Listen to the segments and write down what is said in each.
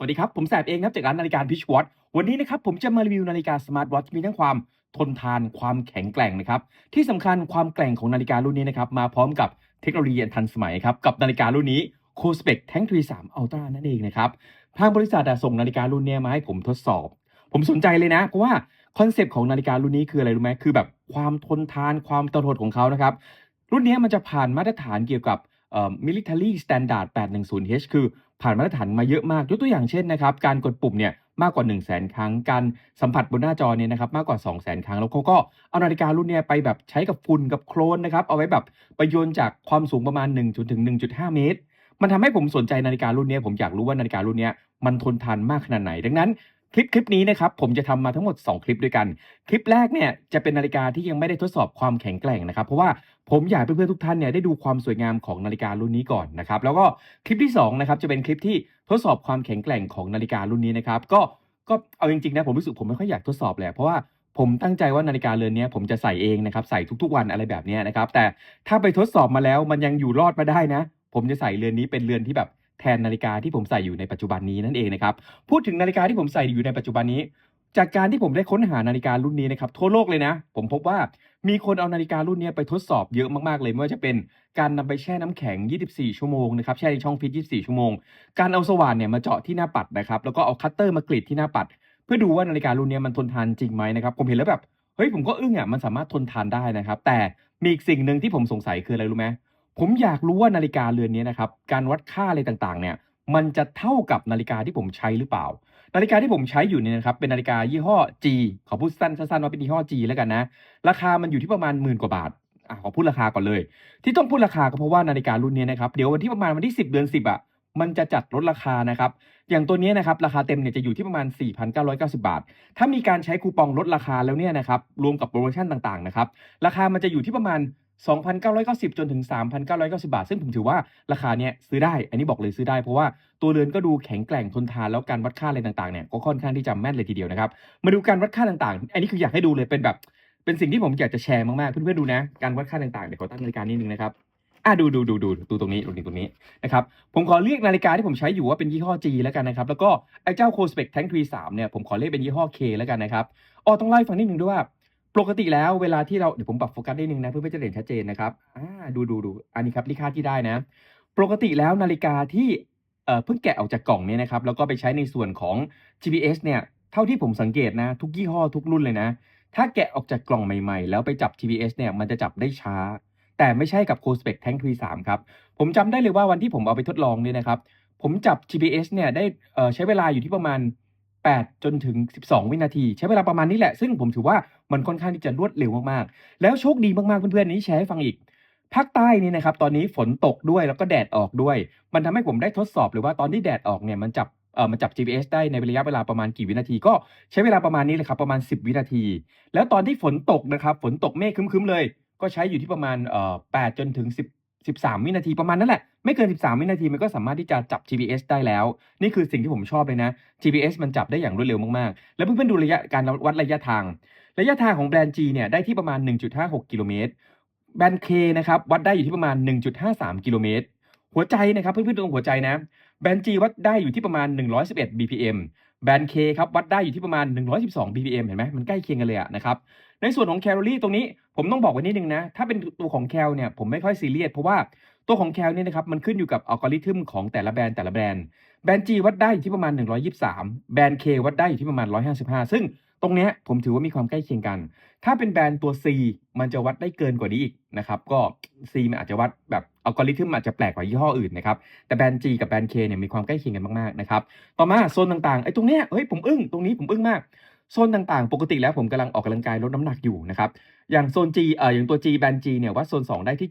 สวัสดีครับ ผมแสบเองครับจากร้านนาฬิกาพิชวอตวันนี้นะครับผมจะมารีวิวนาฬิกาสมาร์ทวอทมีทั้งความทนทานความแข็งแกร่งนะครับที่สำคัญความแกร่งของนาฬิการุ่นนี้นะครับมาพร้อมกับเทคโนโลยีอันทันสมัยครับกับนาฬิการุ่นนี้ c o s p e c Tank 3 Ultra นั่นเองนะครับทางบริษัทส่งนาฬิการุ่นนี้มาให้ผมทดสอบ ผมสนใจเลยนะเพราะว่าคอนเซปต์ของนาฬิการุ่นนี้คืออะไรรู้ไหมคือแบบความทนทานความทนทนของเขานะครับรุ่นนี้มันจะผ่านมาตรฐานเกี่ยวกับเอ่อ military standard 810H คือ ผ่านมาตรฐานมาเยอะมากยกตัวอย่างเช่นนะครับการกดปุ่มเนี่ยมากกว่า 1 0 0 0 0แครั้ง การสัมผัสบนหน้าจอเนี่ยนะครับมากกว่า 2 0 0 0 0 0ครั้ง แล้วเขาก็เอานาฬิการุ่นเนี่ยไปแบบใช้กับฝุ่นกับโคลนนะครับเอาไว้แบบไปโยนจากความสูงประมาณ1จนถึง 1.5 เมตร มันทำให้ผมสนใจนาฬิการุ่นนี้ผมอยากรู้ว่านาฬิการุ่นนี้มันทนทานมากขนาดไหน ดังนั้น คลิปคลิปนี้นะครับผมจะทำมาทั้งหมด 2 คลิปด้วยกัน คลิปแรกเนี่ยจะเป็นนาฬิกาที่ยังไม่ได้ทดสอบความแข็งแกร่งนะครับ เพราะว่าผมอยากให้เพื่อนๆทุกท่านเนี่ยได้ดูความสวยงามของนาฬิการุ่นนี้ก่อนนะครับแล้วก็คลิปที่สองนะครับจะเป็นคลิปที่ทดสอบความแข็งแกร่งของนาฬิการุ่นนี้นะครับก็ก็เอาจริงๆนะผมรู้สึกผมไม่ค่อยอยากทดสอบเลยเพราะว่าผมตั้งใจว่านาฬิกาเรือนนี้ผมจะใส่เองนะครับใส่ทุกๆวันอะไรแบบนี้นะครับแต่ถ้าไปทดสอบมาแล้วมันยังอยู่รอดมาได้นะ ผมจะใส่เรือนนี้เป็นเรือนที่แบบ แทนนาฬิกาที่ผมใส่อยู่ในปัจจุบันนี้นั่นเองนะครับ พูดถึงนาฬิกาที่ผมใส่อยู่ในปัจจุบันนี้ จากการที่ผมได้ค้นหานาฬิการุ่นนี้นะครับทั่วโลกเลยนะ ผมพบว่ามีคนเอานาฬิการุ่นนี้ไปทดสอบเยอะมากๆเลยไม่ว่าจะเป็นการนำไปแช่น้ำแข็ง 24 ชั่วโมงนะครับแช่ในช่องฟรีซ24 ชั่วโมง การเอาสว่านเนี่ยมาเจาะที่หน้าปัดนะครับแล้วก็เอาคัตเตอร์มากรีดที่หน้าปัด เพื่อดูว่านาฬิการุ่นนี้มันทนทานจริงไหมนะครับผมเห็นแล้วแบบเฮ้ยผมก็อึ้งอะมันสามารถทนทานได้นะครับแต่มีอีกสิ่งหนึ่งที่ผมสงสัยคืออะไรรู้ไหม ผมอยากรู้ว่านาฬิกาเรือนนี้นะครับ การวัดค่าอะไรต่างๆ เนี่ย มันจะเท่ากับนาฬิกาที่ผมใช้หรือเปล่า นาฬิกาที่ผมใช้อยู่เนี่ยนะครับ เป็นนาฬิกายี่ห้อ G ขอพูดสั้นสั้นๆว่าเป็นยี่ห้อ G แล้วกันนะ ราคามันอยู่ที่ประมาณหมื่นกว่าบาทอะขอพูดราคาก่อนเลย ที่ต้องพูดราคาก็เพราะว่านาฬิการุ่นนี้นะครับ เดี๋ยววันที่ประมาณวันที่ 10 เดือน 10อะมันจะจัดลดราคานะครับ อย่างตัวนี้นะครับ ราคาเต็มเนี่ยจะอยู่ที่ประมาณ 4,990 บาท ถ้ามีการใช้คูปองลดราคาแล้วเนี่ยนะครับ รวมกับโปรโมชั่นต่างๆนะครับ ราคามันจะอยู่ที่ประมาณ 2,990 จนถึง 3,990 บาท ซึ่งผมถือว่าราคาเนี้ยซื้อได้ อันนี้บอกเลยซื้อได้เพราะว่าตัวเรือนก็ดูแข็งแกร่งทนทานแล้วการวัดค่าอะไรต่างๆเนี่ยก็ค่อนข้างที่จะแม่นเลยทีเดียวนะครับ มาดูการวัดค่าต่างๆ อันนี้คืออยากให้ดูเลยเป็นแบบ เป็นสิ่งที่ผมอยากจะแชร์มากๆ เพื่อนๆดูนะ การวัดค่าต่างๆเดี๋ยวขอตั้งนาฬิกานิดนึงนะครับอะดูดูดูดูดูตรงนี้ดูตรงนี้นะครับผมขอเรียกนาฬิกาที่ผมใช้อยู่ว่าเป็นยี่ห้อ G แล้วกันนะครับแล้วก็ไอ้เจ้า c o s p e c Tank 3เนี่ยผมขอเรียกเป็นยี่ห้อ K แล้วกันนะครับอ๋อต้องเล่ฟังนิดนึงด้วยว่า ปกติแล้วเวลาที่เราเดี๋ยวผมปรับโฟกัสนิดนึงนะเพื่อจะเห็นชัดเจนนะครับอ่าดูดูดูอันนี้ครับนี่ค่าที่ได้นะ ปกติแล้วนาฬิกาที่เอ่อเพิ่งแกะออกจากกล่องเนี่ยนะครับแล้วก็ไปใช้ในส่วนของ GPS เนี่ยเท่าที่ผมสังเกตนะ ทุกยี่ห้อทุกรุ่นเลยนะ ถ้าแกะออกจากกล่องใหม่ๆ แล้วไปจับ GPS เนี่ยมันจะจับได้ช้า แต่ไม่ใช่กับ c o s p e c Tank 3ครับผมจำได้เลยว่าวันที่ผมเอาไปทดลองเนี่ยนะครับผมจับ GPS เนี่ยได้ใช้เวลาอยู่ที่ประมาณ 8 จนถึง 12 วินาที ใช้เวลาประมาณนี้แหละ ซึ่งผมถือว่า มันค่อนข้างที่จะรวดเร็วมากๆ แล้วโชคดีมากๆ เพื่อนๆนี้แชร์ให้ฟังอีก ภาคใต้นี่นะครับ ตอนนี้ฝนตกด้วยแล้วก็แดดออกด้วย มันทำให้ผมได้ทดสอบหรือว่าตอนที่แดดออกเนี่ยมันจับเอ่อมันจับ GPS ได้ในระยะเวลาประมาณกี่วินาที ก็ใช้เวลาประมาณนี้เลยครับประมาณ 10 วินาที แล้วตอนที่ฝนตกนะครับ ฝนตกเมฆครึ้มๆเลย ก็ใช้อยู่ที่ประมาณเอ่อ8จนถึง10 13 วินาทีประมาณนั้นแหละ ไม่เกิน 13 วินาทีมันก็สามารถที่จะจับ GPS ได้แล้ว นี่คือสิ่งที่ผมชอบเลยนะ GPS มันจับได้อย่างรวดเร็วมากๆ แล้วเพื่อนๆดูระยะการวัดระยะทาง ระยะทางของแบรนด์ G เนี่ยได้ที่ประมาณ 1.56 กิโลเมตร แบรนด์ K นะครับวัดได้อยู่ที่ประมาณ 1.53 กิโลเมตร หัวใจนะครับเพื่อนๆดูหัวใจนะ แบรนด์ G วัดได้อยู่ที่ประมาณ 111 BPM แบรนด์ K ครับวัดได้อยู่ที่ประมาณ 112 BPM เห็นไหมมันใกล้เคียงกันเลยอะนะครับในส่วนของแคลอรี่ตรงนี้ผมต้องบอกไว้นิดนึงนะ ถ้าเป็นตัวของแคลเนี่ยผมไม่ค่อยซีเรียสเพราะว่าตัวของแคลเนี่ยนะครับมันขึ้นอยู่กับอัลกอริทึมของแต่ละแบรนด์แต่ละแบรนด์แบรนด์ G วัดได้อยู่ที่ประมาณ 123 แบรนด์ K วัดได้อยู่ที่ประมาณ 155 ซึ่งตรงเนี้ยผมถือว่ามีความใกล้เคียงกัน ถ้าเป็นแบรนด์ตัว C มันจะวัดได้เกินกว่านี้อีกนะครับก็ C มันอาจจะวัดแบบ อัลกอริทึมอาจจะแปลกกว่ายี่ห้ออื่นนะครับ แต่แบรนด์ G กับแบรนด์ K เนี่ยมีความใกล้เคียงกันมากๆนะครับ ต่อมาโซนต่างๆ ไอ้ตรงเนี้ย เฮ้ยผมอึ้ง ตรงนี้ผมอึ้งมาก โซนต่างๆ ปกติแล้วผมกำลังออกกำลังกายลดน้ำหนักอยู่นะครับ อย่างโซน G เอ่อ อย่างตัว G แบรนด์ G เนี่ยวัดโซน 2 ได้ที่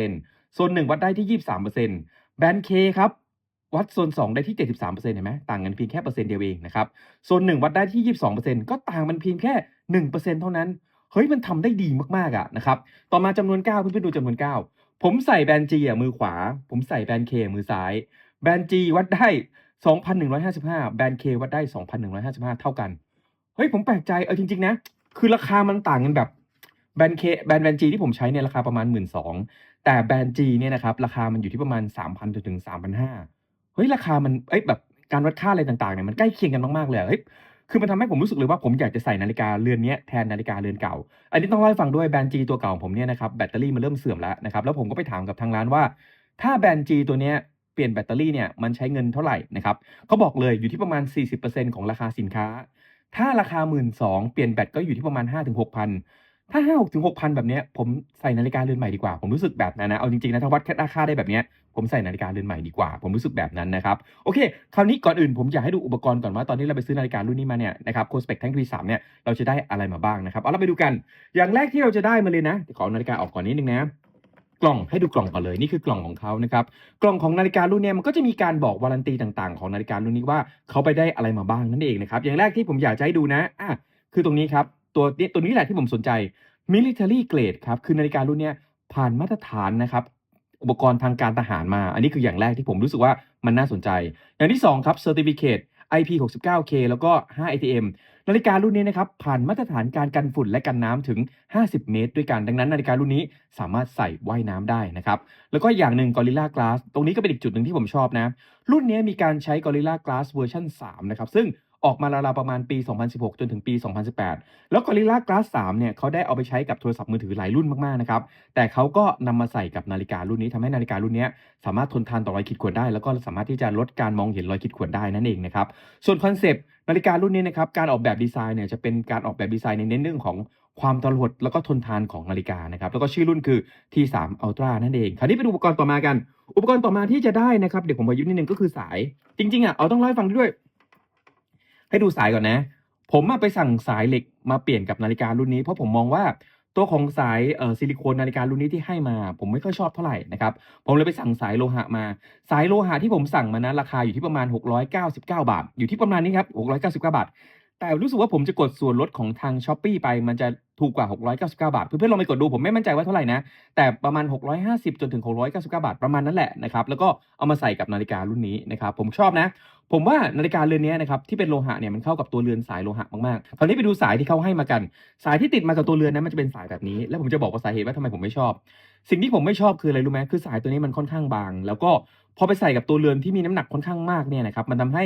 72%โซน 1 วัดได้ที่ 23%แบรนด์ K ครับวัดโซน 2 ได้ที่ 73%เห็นไหมต่างกันเพียงแค่เปอร์เซ็นต์เดียวเองนะครับ โซน 1 วัดได้ที่ 22%ก็ต่างมันเพียงแค่ 1%เท่านั้น เฮ้ย มันทำได้ดีมากๆอะนะครับ ต่อมาจำนวน 9 เพื่อนๆดูจำนวน 9 ผมใส่แบรนด์ G อะมือขวา ผมใส่แบรนด์ K มือซ้าย แบรนด์ G วัดได้ 2,155 แบรนด์ K วัดได้ 2,155 เท่ากัน เฮ้ยผมแปลกใจเออจริง ๆ นะ คือราคามันต่างกันแบบแบรนด์เคแบรนด์แบรนด์จีที่ผมใช้เนี่ยราคาประมาณ 1 2ื่นแต่แบรนด์จีเนี่ยนะครับราคามันอยู่ที่ประมาณ 3,000จนถึง3,500เฮ้ยราคามันเอ้ยแบบการวัดค่าอะไรต่างๆเนี่ยมันใกล้เคียงกันมากๆเลยเฮ้ย คือมันทำให้ผมรู้สึกเลยว่าผมอยากจะใส่นาฬิกาเรือนนี้แทนนาฬิกาเรือนเก่า อันนี้ต้องเล่าให้ฟังด้วยแบรนด์จีตัวเก่าของผมเนี่ยนะครับแบตเตอรี่มันเริ่มเสื่อมแล้วนะครับแล้วผมก็ไปถามกับทางร้านว่า ถ้าแบรนด์จีตัวเนี้ยเปลี่ยนแบตเตอรี่เนี่ยมันใช้เงินเท่าไหร่นะครับเขาบอกเลยอยู่ที่ประมาณ 40%ของราคาสินค้า ถ้าราคา 12,000เปลี่ยนแบตก็อยู่ที่ประมาณ 5-6,000 ถ้า5 6ถึง6,000แบบเนี้ยผมใส่นาฬิกาเรือนใหม่ดีกว่า ผมรู้สึกแบบนั้นนะ เอาจริงๆนะถ้าวัดค่าราคาได้แบบเนี้ยผมใส่นาฬิกาเรือนใหม่ดีกว่า ผมรู้สึกแบบนั้นนะครับ โอเค คราวนี้ก่อนอื่นผมอยากให้ดูอุปกรณ์ก่อนว่าตอนนี้เราไปซื้อนาฬิการุ่นนี้มาเนี่ยนะครับ Cospec Tank V3 เนี่ยเราจะได้อะไรมาบ้างนะครับ เอาเราไปดูกัน อย่างแรกที่เราจะได้มาเลยนะ ขอนาฬิกาออกก่อนนิดนึงนะกล่องให้ดูกล่องก่อนเลยนี่คือกล่องของเขานะครับกล่องของนาฬิการุ่นเนี้ยมันก็จะมีการบอกวารันตีต่างๆ ของนาฬิการุ่นนี้ว่าเขาไปได้อะไรมาบ้างนั่นเองนะครับอย่างแรกที่ผมอยากจะให้ดูนะอะคือตรงนี้ครับ ตัวนี้ตัวนี้แหละที่ผมสนใจ military grade ครับ คือนาฬิการุ่นนี้ผ่านมาตรฐานนะครับ อุปกรณ์ทางการทหารมา อันนี้คืออย่างแรกที่ผมรู้สึกว่ามันน่าสนใจ อย่างที่สองครับ certificate IP 69K แล้วก็ 5 ATM นาฬิการุ่นนี้นะครับ ผ่านมาตรฐานการกันฝุ่นและกันน้ำถึง 50 เมตร ด้วยกัน ดังนั้นนาฬิการุ่นนี้สามารถใส่ว่ายน้ำได้นะครับ แล้วก็อย่างหนึ่ง Gorilla Glass ตรงนี้ก็เป็นอีกจุดหนึ่งที่ผมชอบนะ รุ่นนี้มีการใช้ Gorilla Glass เวอร์ชัน3นะครับ ซึ่ง ออกมาราวๆประมาณปี 2016 จนถึงปี 2018 แล้ว Gorilla Glass 3 เนี่ยเขาได้เอาไปใช้กับโทรศัพท์มือถือหลายรุ่นมากๆนะครับ แต่เขาก็นำมาใส่กับนาฬิการุ่นนี้ทำให้นาฬิการุ่นนี้สามารถทนทานต่อรอยขีดข่วนได้ แล้วก็สามารถที่จะลดการมองเห็นรอยขีดข่วนได้นั่นเองนะครับ ส่วนคอนเซปต์นาฬิการุ่นนี้นะครับ การออกแบบดีไซน์เนี่ยจะเป็นการออกแบบดีไซน์ในเน้นเรื่องของความทรหดแล้วก็ทนทานของนาฬิกานะครับ แล้วก็ชื่อรุ่นคือ T3 Ultra นั่นเอง คราวนี้ไปดูอุปกรณ์ต่อมากัน อุปกรณ์ต่อมาที่จะได้นะครับ เดี๋ยวผมมายุนิดนึงก็คือสาย จริงๆอะเอาต้องเล่าให้ฟังด้วย ให้ดูสายก่อนนะ ผมไปสั่งสายเหล็กมาเปลี่ยนกับนาฬิการุ่นนี้เพราะผมมองว่าตัวของสายซิลิโคนนาฬิการุ่นนี้ที่ให้มา ผมไม่ค่อยชอบเท่าไหร่นะครับผมเลยไปสั่งสายโลหะมา สายโลหะที่ผมสั่งมานะราคาอยู่ที่ประมาณ 699 บาท อยู่ที่ประมาณนี้ครับ699 บาท แต่รู้สึกว่าผมจะกดส่วนลดของทาง s h อ p e e ไปมันจะถูกกว่า 699 บาท เพื่อนๆลองไปกดดูผมไม่มั่นใจว่าเท่าไหร่นะ แต่ประมาณ 650 จนถึง 699 บาทประมาณนั้นแหละนะครับแล้วก็เอามาใส่กับนาฬิการุ่นนี้นะครับผมชอบนะ ผมว่านาฬิกาเรือนนี้นะครับที่เป็นโลหะเนี่ยมันเข้ากับตัวเรือนสายโลหะมากๆคราวนี้ไปดูสายที่เขาให้มากัน สายที่ติดมากับตัวเรือนนั้นมันจะเป็นสายแบบนี้ แล้วผมจะบอกว่าสาเหตุว่าทำไมผมไม่ชอบ สิ่งที่ผมไม่ชอบคืออะไรรู้ไหมคือสายตัวนี้มันค่อนข้างบาง แล้วก็พอไปใส่กับตัวเรือนที่มีน้ำหนักค่อนข้างมากเนี่ยนะครับมันทำให้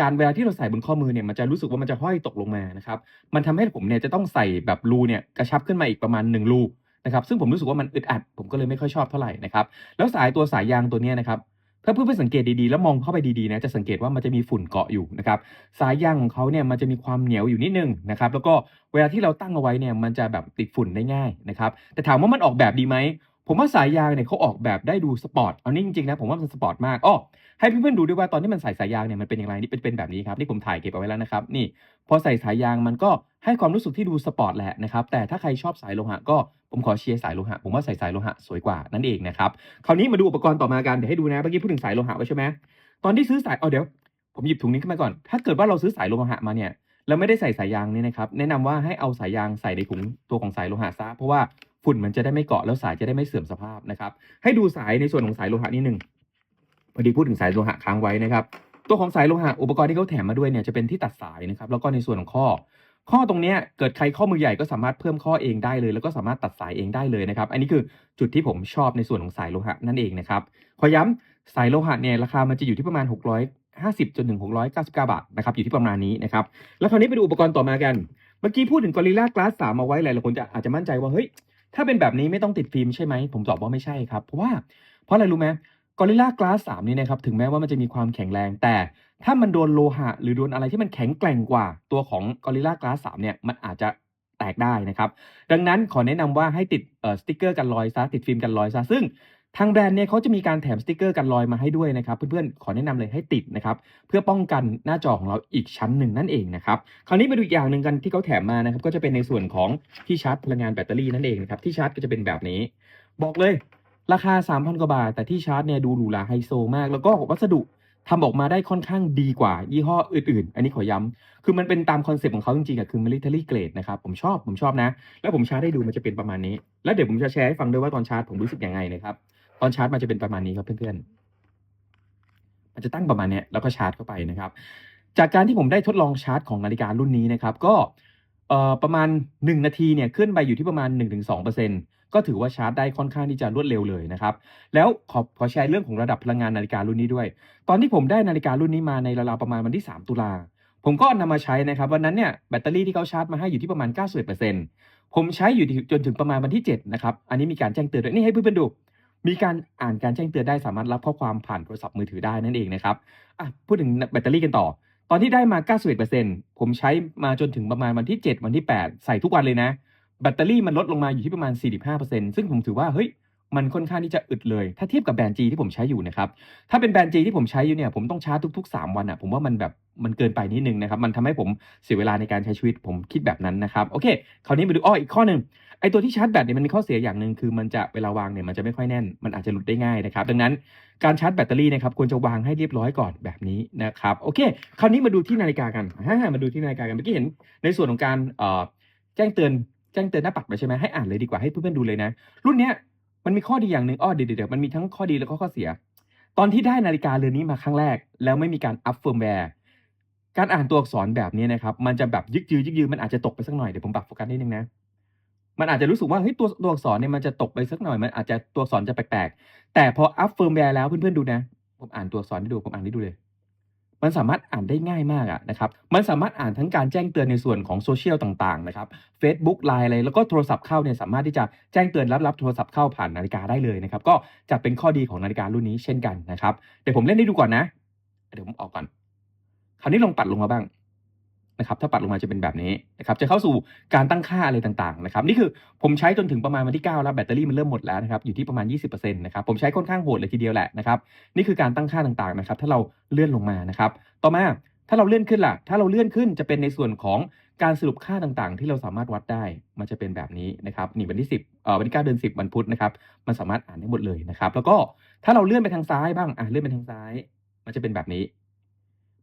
การเวลาที่เราใส่บนข้อมือเนี่ยมันจะรู้สึกว่ามันจะห้อยตกลงมานะครับมันทำให้ผมเนี่ยจะต้องใส่แบบรูเนี่ยกระชับขึ้นมาอีกประมาณ1รูนะครับซึ่งผมรู้สึกว่ามันอึดอัดผมก็เลยไม่ค่อยชอบเท่าไหร่นะครับแล้วสายตัวสายยางตัวนี้นะครับ ถ้าเพื่อนๆสังเกตดีๆ แล้วมองเข้าไปดีๆนะจะสังเกตว่ามันจะมีฝุ่นเกาะอยู่นะครับสายยางของเขาเนี่ยมันจะมีความเหนียวอยู่นิดนึงนะครับแล้วก็เวลาที่เราตั้งเอาไว้เนี่ยมันจะแบบติดฝุ่นได้ง่ายนะครับแต่ถามว่ามันออกแบบดีไหม ผมว่าสายยางเนี่ยเขาออกแบบได้ดูสปอร์ตเอานี่จริงๆนะผมว่ามันสปอร์ตมากอ้อให้เพื่อนๆดูด้วยว่าตอนที่มันใส่สายยางเนี่ยมันเป็นอย่างไรนี่เป็นเป็นแบบนี้ครับนี่ผมถ่ายเก็บเอาไว้แล้วนะครับนี่พอใส่สายยางมันก็ให้ความรู้สึกที่ดูสปอร์ตแหละนะครับแต่ถ้าใครชอบสายโลหะก็ผมขอเชียร์สายโลหะผมว่าใส่สายโลหะสวยกว่านั่นเองนะครับคราวนี้มาดูอุปกรณ์ต่อมากันเดี๋ยวให้ดูนะเมื่อกี้พูดถึงสายโลหะไว้ใช่ไหมตอนที่ซื้อสายเอาเดี๋ยวผมหยิบถุงนี้ขึ้นมาก่อน ถ้าเกิดว่าเราซื้อสายโลหะมาเนี่ยเราไม่ได้ใส่สายยางนี่นะครับแนะนำว่าให้เอาสายยางใส่ในถุงตัวของสายโลหะซะเพราะว่า ฝุ่นมันจะได้ไม่เกาะแล้วสายจะได้ไม่เสื่อมสภาพนะครับ ให้ดูสายในส่วนของสายโลหะนิดหนึ่งพอดีพูดถึงสายโลหะค้างไว้นะครับตัวของสายโลหะอุปกรณ์ที่เขาแถมมาด้วยเนี่ยจะเป็นที่ตัดสายนะครับแล้วก็ในส่วนของข้อ ข้อตรงเนี้ยเกิดใครข้อมือใหญ่ก็สามารถเพิ่มข้อเองได้เลย แล้วก็สามารถตัดสายเองได้เลยนะครับ อันนี้คือจุดที่ผมชอบในส่วนของสายโลหะนั่นเองนะครับขอย้ำสายโลหะเนี่ยราคามันจะอยู่ที่ประมาณ 650จนถึง699 บาทนะครับอยู่ที่ประมาณนี้นะครับแล้วคราวนี้ไปดูอุปกรณ์ต่อมากัน เมื่อกี้พูดถึง Gorilla Glass 3เอาไว้หลายๆคนจะอาจจะมั่นใจว่าเฮ้ย ถ้าเป็นแบบนี้ไม่ต้องติดฟิล์มใช่ไหม ผมตอบว่าไม่ใช่ครับ เพราะว่าเพราะอะไรรู้ไหมกอริลลากลาสสามนี่นะครับถึงแม้ว่ามันจะมีความแข็งแรง แต่ถ้ามันโดนโลหะ หรือโดนอะไรที่มันแข็งแกร่งกว่าตัวของกอริลลากลาสสามเนี่ยมันอาจจะแตกได้นะครับ ดังนั้นขอแนะนำว่าให้ติดสติกเกอร์กันรอยซะติดฟิล์มกันรอยซะซึ่ง ทางแบรนด์เนี่ยเขาจะมีการแถมสติกเกอร์กันรอยมาให้ด้วยนะครับ เพื่อนๆ ขอแนะนำเลยให้ติดนะครับ เพื่อป้องกันหน้าจอของเราอีกชั้นหนึ่งนั่นเองนะครับ คราวนี้มาดูอีกอย่างหนึ่งกันที่เขาแถมมานะครับ ก็จะเป็นในส่วนของที่ชาร์จพลังงานแบตเตอรี่นั่นเองนะครับ ที่ชาร์จก็จะเป็นแบบนี้ บอกเลยราคา 3,000 กว่าบาท แต่ที่ชาร์จเนี่ยดูหรูหราไฮโซมาก แล้วก็วัสดุทำออกมาได้ค่อนข้างดีกว่ายี่ห้ออื่นๆ อันนี้ขอย้ำคือมันเป็นตามคอนเซปต์ของเขาจริงๆอะคือ military grade นะครับ ผมชอบ ผมชอบนะ แล้วผมชาร์จได้ดูมันจะเป็นประมาณนี้ แล้วเดี๋ยวผมจะแชร์ให้ฟังด้วยว่าตอนชาร์จผมรู้สึกยังไงนะครับ ตอนชาร์จมันจะเป็นประมาณนี้ครับเพื่อนๆ มันจะตั้งประมาณเนี้ยแล้วก็ชาร์จเข้าไปนะครับ จากการที่ผมได้ทดลองชาร์จของนาฬิการุ่นนี้นะครับ ก็เอ่อประมาณ 1 นาทีเนี่ยขึ้นไปอยู่ที่ประมาณ 1-2%ก็ถือว่าชาร์จได้ค่อนข้างที่จะรวดเร็วเลยนะครับ แล้วขอขอแชร์เรื่องของระดับพลังงานนาฬิการุ่นนี้ด้วย ตอนที่ผมได้นาฬิการุ่นนี้มาในราวๆประมาณวันที่ 3 ตุลาผมก็นำมาใช้นะครับวันนั้นเนี่ยแบตเตอรี่ที่เขาชาร์จมาให้อยู่ที่ประมาณ 91%ผมใช้อยู่จนถึงประมาณวันที่7นะครับอันนี้มีการแจ้งเตือนด้วยนี่ให้เพื่อนๆดู มีการอ่านการแจ้งเตือนได้สามารถรับข้อความผ่านโทรศัพท์มือถือได้นั่นเองนะครับอะพูดถึงแบตเตอรี่กันต่อ ตอนที่ได้มา 91%ผมใช้มาจนถึงประมาณวันที่ 7 วันที่ 8 ใส่ทุกวันเลยนะ แบตเตอรี่มันลดลงมาอยู่ที่ประมาณ 45%ซึ่งผมถือว่าเฮ้ย มันค่อนข้างที่จะอึดเลย ถ้าเทียบกับแบรนด์ G ที่ผมใช้อยู่นะครับ ถ้าเป็นแบรนด์ G ที่ผมใช้อยู่เนี่ย ผมต้องชาร์จทุก ๆ 3 วันอะ ผมว่ามันแบบมันเกินไปนิดนึงนะครับ มันทำให้ผมเสียเวลาในการใช้ชีวิต ผมคิดแบบนั้นนะครับ โอเค คราวนี้มาดูอ้ออีกข้อหนึ่งไอตัวที่ชาร์จแบตเนี่ยมันมีข้อเสียอย่างหนึ่งคือมันจะเวลาวางเนี่ยมันจะไม่ค่อยแน่น มันอาจจะหลุดได้ง่ายนะครับ ดังนั้นการชาร์จแบตเตอรี่นะครับควรจะวางให้เรียบร้อยก่อนแบบนี้นะครับ โอเค คราวนี้มาดูที่นาฬิกากันฮ่ามาดูที่นาฬิกากัน เมื่อกี้เห็นในส่วนของการเอ่อแจ้งเตือนแจ้งเตือนหน้าปัดไปใช่ไหมให้อ่านเลยดีกว่าให้เพื่อนๆดูเลยนะ รุ่นเนี้ย มันมีข้อดีอย่างหนึ่งอ้อเดี๋ยวเดี๋ยวมันมีทั้งข้อดีแล้วก็ข้อเสีย ตอนที่ได้นาฬิกาเรือนนี้มาครั้งแรก แล้วไม่มีการอัพเฟิร์มแวร์การอ่านตัวอักษรแบบนี้นะครับ มันจะแบบยึกยือยึกยือมันอาจจะตกไปสักหน่อยเดี๋ยวผมปรับโฟกัสนิดนึงนะมันอาจจะรู้สึกว่าเฮ้ยตัวตัวอักษรเนี่ยมันจะตกไปสักหน่อยมันอาจจะตัวอักษรจะแปลกๆแต่พออัพเฟิร์มแวร์แล้วเพื่อนๆดูนะ ผมอ่านตัวอักษรให้ดูผมอ่านให้ดูเลย มันสามารถอ่านได้ง่ายมากอะนะครับ มันสามารถอ่านทั้งการแจ้งเตือนในส่วนของโซเชียลต่างๆนะครับ Facebook ไลน์อะไรแล้วก็โทรศัพท์เข้าเนี่ยสามารถที่จะแจ้งเตือนรับรับโทรศัพท์เข้าผ่านนาฬิกาได้เลยนะครับ ก็จะเป็นข้อดีของนาฬิการุ่นนี้เช่นกันนะครับ เดี๋ยวผมเล่นให้ดูก่อนนะ เดี๋ยวผมออกก่อน คราวนี้ลองปัดลงมาบ้าง นะครับถ้าปัดลงมาจะเป็นแบบนี้นะครับจะเข้าสู่การตั้งค่าอะไรต่างๆนะครับนี่คือผมใช้จนถึงประมาณวันที่9แล้วแบตเตอรี่มันเริ่มหมดแล้วนะครับอยู่ที่ประมาณ 20%นะครับผมใช้ค่อนข้างโหดเลยทีเดียวแหละนะครับนี่คือการตั้งค่าต่างๆนะครับถ้าเราเลื่อนลงมานะครับต่อมาถ้าเราเลื่อนขึ้นล่ะ ถ้าเราเลื่อนขึ้นจะเป็นในส่วนของการสรุปค่าต่างๆ ที่เราสามารถวัดได้ มันจะเป็นแบบนี้นะครับนี่วันที่ 10เอ่อวันที่9เดือน10วันพุธนะครับมันสามารถอ่านได้หมดเลยนะครับแล้วก็ถ้าเราเลื่อนไปทางซ้ายบ้างอะเลื่อนไปทางซ้าย มันจะเป็นแบบนี้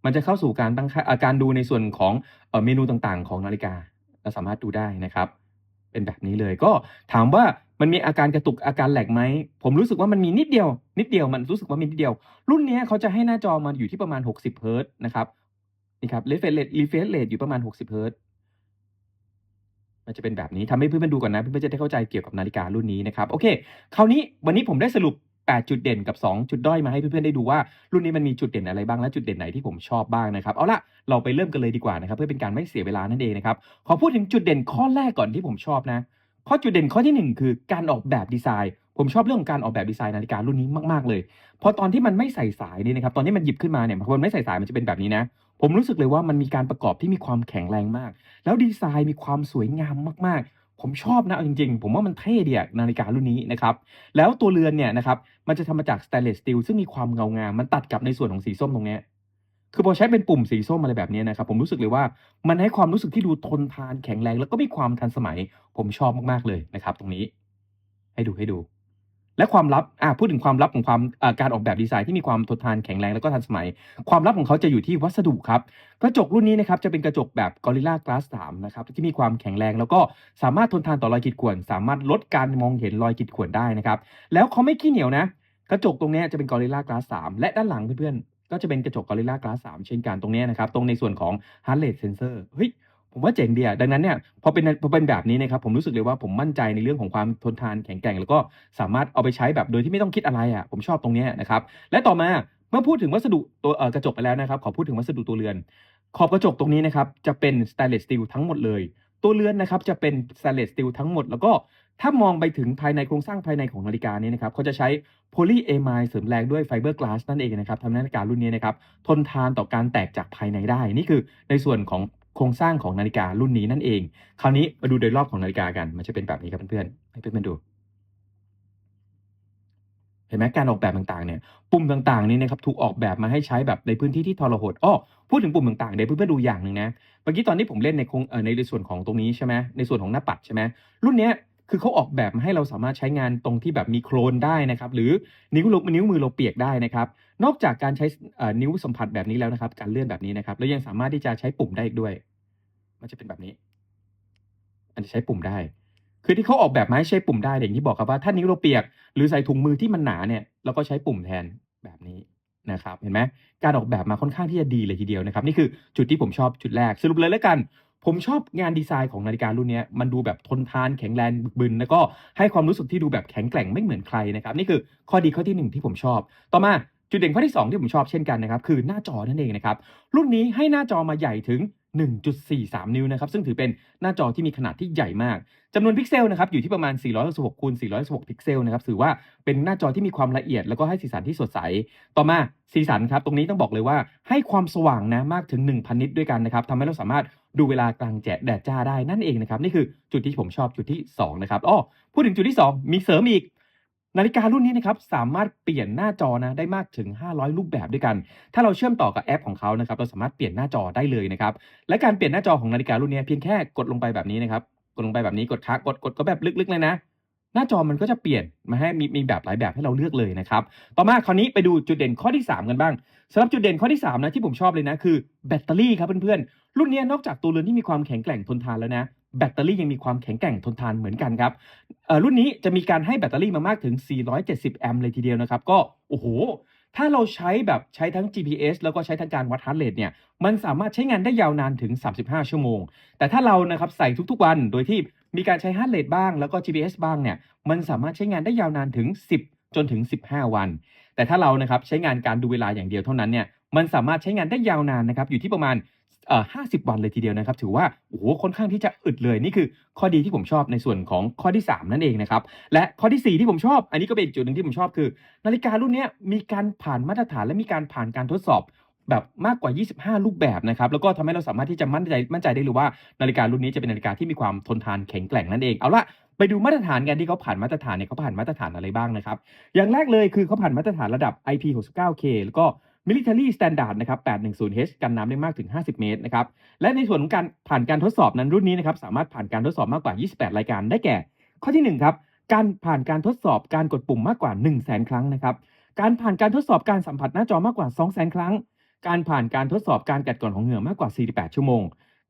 มันจะเข้าสู่การตั้งค่าอาการดูในส่วนของเมนูต่างๆ ของนาฬิกาเราสามารถดูได้นะครับ เป็นแบบนี้เลยก็ถามว่ามันมีอาการกระตุกอาการแหลกไหม ผมรู้สึกว่ามันมีนิดเดียว นิดเดียวมันรู้สึกว่ามีนิดเดียว รุ่นนี้เขาจะให้หน้าจอมาอยู่ที่ประมาณ 60เฮิร์ตนะครับนี่ครับ refresh rate refresh rate อยู่ประมาณ 60เฮิร์ตมันจะเป็นแบบนี้ทำให้เพื่อนๆดูก่อนนะเพื่อนๆจะได้เข้าใจเกี่ยวกับนาฬิการุ่นนี้นะครับโอเค คราวนี้วันนี้ผมได้สรุป 8 จุดเด่นกับ 2 จุดด้อยมาให้เพื่อนๆได้ดูว่ารุ่นนี้มันมีจุดเด่นอะไรบ้างและจุดเด่นไหนที่ผมชอบบ้างนะครับเอาละเราไปเริ่มกันเลยดีกว่านะครับเพื่อเป็นการไม่เสียเวลานั่นเองนะครับขอพูดถึงจุดเด่นข้อแรกก่อนที่ผมชอบนะข้อจุดเด่นข้อที่หนึ่งคือการออกแบบดีไซน์ผมชอบเรื่องของการออกแบบดีไซน์นาฬิการุ่นนี้มากๆเลยพอตอนที่มันไม่ใส่สายนี่นะครับตอนที่มันหยิบขึ้นมาเนี่ยพอมันไม่ใส่สายมันจะเป็นแบบนี้นะ ผมรู้สึกเลยว่ามันมีการประกอบที่มีความแข็งแรงมาก แล้วดีไซน์มีความสวยงามมากๆ ผมชอบนะจริงๆ ผมว่ามันเท่ดีอะนาฬิการุ่นนี้นะครับ แล้วตัวเรือนเนี่ยนะครับ มันจะทำมาจากสแตนเลสสตีลซึ่งมีความเงางาม มันตัดกับในส่วนของสีส้มตรงเนี้ยคือพอใช้เป็นปุ่มสีส้มอะไรแบบนี้นะครับ ผมรู้สึกเลยว่ามันให้ความรู้สึกที่ดูทนทานแข็งแรง แล้วก็มีความทันสมัย ผมชอบมากๆเลยนะครับ ตรงนี้ ให้ดูให้ดู และความลับอะพูดถึงความลับของความการออกแบบดีไซน์ที่มีความทนทานแข็งแรงแล้วก็ทันสมัย ความลับของเขาจะอยู่ที่วัสดุครับ กระจกรุ่นนี้นะครับจะเป็นกระจกแบบ Gorilla Glass 3นะครับที่มีความแข็งแรงแล้วก็สามารถทนทานต่อรอยขีดข่วน สามารถลดการมองเห็นรอยขีดข่วนได้นะครับแล้วเขาไม่ขี้เหนียวนะ กระจกตรงเนี้ยจะเป็น Gorilla Glass 3และด้านหลังเพื่อนๆก็จะเป็นกระจก Gorilla Glass 3เช่นกันตรงเนี้ยนะครับตรงในส่วนของ Heart Rate Sensor เฮ้ย ผมว่าเจ๋งดีอะดังนั้นเนี่ยพอเป็นพอเป็นแบบนี้นะครับผมรู้สึกเลยว่าผมมั่นใจในเรื่องของความทนทานแข็งแกร่ง แล้วก็สามารถเอาไปใช้แบบโดยที่ไม่ต้องคิดอะไรอะผมชอบตรงเนี้ยนะครับและต่อมาเมื่อพูดถึงวัสดุตัวกระจกไปแล้วนะครับขอพูดถึงวัสดุตัวเรือน ขอบกระจกตรงนี้นะครับจะเป็น stainless steel ทั้งหมดเลย ตัวเรือนนะครับจะเป็น stainless steel ทั้งหมด แล้วก็ถ้ามองไปถึงภายในโครงสร้างภายในของนาฬิกานี้นะครับเขาจะใช้ polyamide เสริมแรงด้วย fiber glass นั่นเองนะครับทำให้นาฬิการุ่นนี้นะครับทนทานต่อการแตกจากภายในได้ นี่คือในส่วนของ โครงสร้างของนาฬิการุ่นนี้นั่นเอง คราวนี้มาดูโดยรอบของนาฬิกากัน มันจะเป็นแบบนี้ครับเพื่อนๆให้เพื่อนๆดู เห็นไหมการออกแบบต่างๆเนี่ยปุ่มต่างๆนี่นะครับถูกออกแบบมาให้ใช้แบบในพื้นที่ที่ทรหดอ้อพูดถึงปุ่มต่างๆเดี๋ยวเพื่อนๆดูอย่างหนึ่งนะเมื่อกี้ตอนที่ผมเล่นในโครงเอ่อในส่วนของตรงนี้ใช่ไหมในส่วนของหน้าปัดใช่ไหมรุ่นเนี้ย คือเขาออกแบบมาให้เราสามารถใช้งานตรงที่แบบมีโคลนได้นะครับหรือนิ้วเรานิ้วมือเราเปียกได้นะครับนอกจากการใช้นิ้วสัมผัสแบบนี้แล้วนะครับ การเลื่อนแบบนี้นะครับแล้วยังสามารถที่จะใช้ปุ่มได้อีกด้วย มันจะเป็นแบบนี้ อันจะใช้ปุ่มได้ คือที่เขาออกแบบมาให้ใช้ปุ่มได้เอย่างที่บอกครับว่าถ้านิ้วเราเปียก หรือใส่ถุงมือที่มันหนาเนี่ยเราก็ใช้ปุ่มแทนแบบนี้นะครับเห็นไหมการออกแบบมาค่อนข้างที่จะดีเลยทีเดียวนะครับ นี่คือจุดที่ผมชอบจุดแรกสรุปเลยแล้วกัน ผมชอบงานดีไซน์ของนาฬิการุ่นนี้มันดูแบบทนทานแข็งแรงบึกบึน แล้วก็ให้ความรู้สึกที่ดูแบบแข็งแกร่งไม่เหมือนใครนะครับ นี่คือข้อดีข้อที่หนึ่งที่ผมชอบ ต่อมาจุดเด่นข้อที่สองที่ผมชอบเช่นกันนะครับคือหน้าจอนั่นเองนะครับ รุ่นนี้ให้หน้าจอมาใหญ่ถึง 1.43 นิ้วนะครับ ซึ่งถือเป็นหน้าจอที่มีขนาดที่ใหญ่มากจำนวนพิกเซลนะครับอยู่ที่ประมาณ 466คูณ466 พิกเซลนะครับถือว่าเป็นหน้าจอที่มีความละเอียด แล้วก็ให้สีสันที่สดใส ต่อมาสีสันครับ ตรงนี้ต้องบอกเลยว่าให้ความสว่างนะมากถึง 1,000 นิตด้วยกันนะครับทำให้เราสามารถ ดูเวลากลางแจดแดดจ้าได้นั่นเองนะครับ นี่คือจุดที่ผมชอบจุดที่สองนะครับอ้อพูดถึงจุดที่สองมีเสริมอีก นาฬิการุ่นนี้นะครับสามารถเปลี่ยนหน้าจอนะได้มากถึง 500 รูปแบบด้วยกัน ถ้าเราเชื่อมต่อกับแอปของเขานะครับเราสามารถเปลี่ยนหน้าจอได้เลยนะครับและการเปลี่ยนหน้าจอของนาฬิการุ่นนี้เพียงแค่กดลงไปแบบนี้นะครับกดลงไปแบบนี้กดค้างกดกดก็แบบลึกๆเลยนะ หน้าจอมันก็จะเปลี่ยนมาให้มีมีแบบหลายแบบให้เราเลือกเลยนะครับ ต่อมาคราวนี้ไปดูจุดเด่นข้อที่ 3 กันบ้างสำหรับจุดเด่นข้อที่ 3 นะที่ผมชอบเลยนะ คือแบตเตอรี่ครับเพื่อนๆ รุ่นนี้นอกจากตัวเรือนที่มีความแข็งแกร่งทนทานแล้วนะ แบตเตอรี่ยังมีความแข็งแกร่งทนทานเหมือนกันครับรุ่นนี้จะมีการให้แบตเตอรี่มามากถึง 470 แอมป์เลยทีเดียวนะครับ ก็โอ้โหถ้าเราใช้แบบใช้ทั้ง GPS แล้วก็ใช้ทั้งการวัดฮาร์ทเรทเนี่ย มันสามารถใช้งานได้ยาวนานถึง 35 ชั่วโมง แต่ถ้าเรานะครับใส่ทุกๆวัน โดยที่ มีการใช้ฮาร์ทเรทบ้างแล้วก็ GPS บ้างเนี่ยมันสามารถใช้งานได้ยาวนานถึง 10 จนถึง 15 วัน แต่ถ้าเรานะครับใช้งานการดูเวลาอย่างเดียวเท่านั้นเนี่ยมันสามารถใช้งานได้ยาวนานนะครับอยู่ที่ประมาณเอ่อ50วันเลยทีเดียวนะครับ ถือว่าโอ้โหค่อนข้างที่จะอึดเลยนี่คือข้อดีที่ผมชอบในส่วนของข้อที่ 3 นั่นเองนะครับ และข้อทีสี่4 ที่ผมชอบ อันนี้ก็เป็นจุดหนึ่งที่ผมชอบคือ นาฬิการุ่นเนี้ยมีการผ่านมาตรฐานและมีการผ่านการทดสอบ แบบมากกว่า 25 รูปแบบนะครับแล้วก็ทำให้เราสามารถที่จะมั่นใจมั่นใจได้เลยว่านาฬิการุ่นนี้จะเป็นนาฬิกาที่มีความทนทานแข็งแกร่งนั่นเองเอาละไปดูมาตรฐานกันที่เขาผ่านมาตรฐานเนี่ยเขาผ่านมาตรฐานอะไรบ้างนะครับ อย่างแรกเลยคือเขาผ่านมาตรฐานระดับ IP69K แล้วก็ Military Standard นะครับ 810H กันน้ำได้มากถึง 50 เมตรนะครับ และในส่วนของการผ่านการทดสอบนั้นรุ่นนี้นะครับ สามารถผ่านการทดสอบมากกว่า 28 รายการได้แก่ ข้อที่ 1 ครับ การผ่านการทดสอบการกดปุ่มมากกว่า 1 0 0 0 0แครั้งนะครับ การผ่านการทดสอบการสัมผัสหน้าจอมากกว่า 2 0 0 0 0 0 ครั้ง การผ่านการทดสอบการกัดกร่อนของเหงื่อมากกว่า 48 ชั่วโมง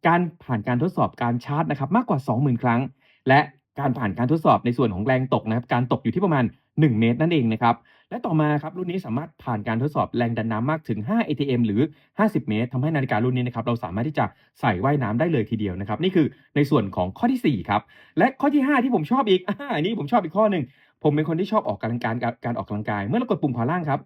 การผ่านการทดสอบการชาร์จนะครับมากกว่า 20,000 ครั้ง และการผ่านการทดสอบในส่วนของแรงตกนะครับการตกอยู่ที่ประมาณ 1 เมตรนั่นเองนะครับและต่อมาครับรุ่นนี้สามารถผ่านการทดสอบแรงดันน้ำมากถึง 5 ATM หรือ 50 เมตรทำให้นาฬิการุ่นนี้นะครับเราสามารถที่จะใส่ว่ายน้ำได้เลยทีเดียวนะครับ นี่คือในส่วนของข้อที่ 4 ครับ และข้อที่ 5 ที่ผมชอบอีกอาอันนี้ผมชอบอีกข้อหนึ่งผมเป็นคนที่ชอบออกกำลังกายการการออกกำลังกาย เมื่อเรากดปุ่มขวาล่างครับ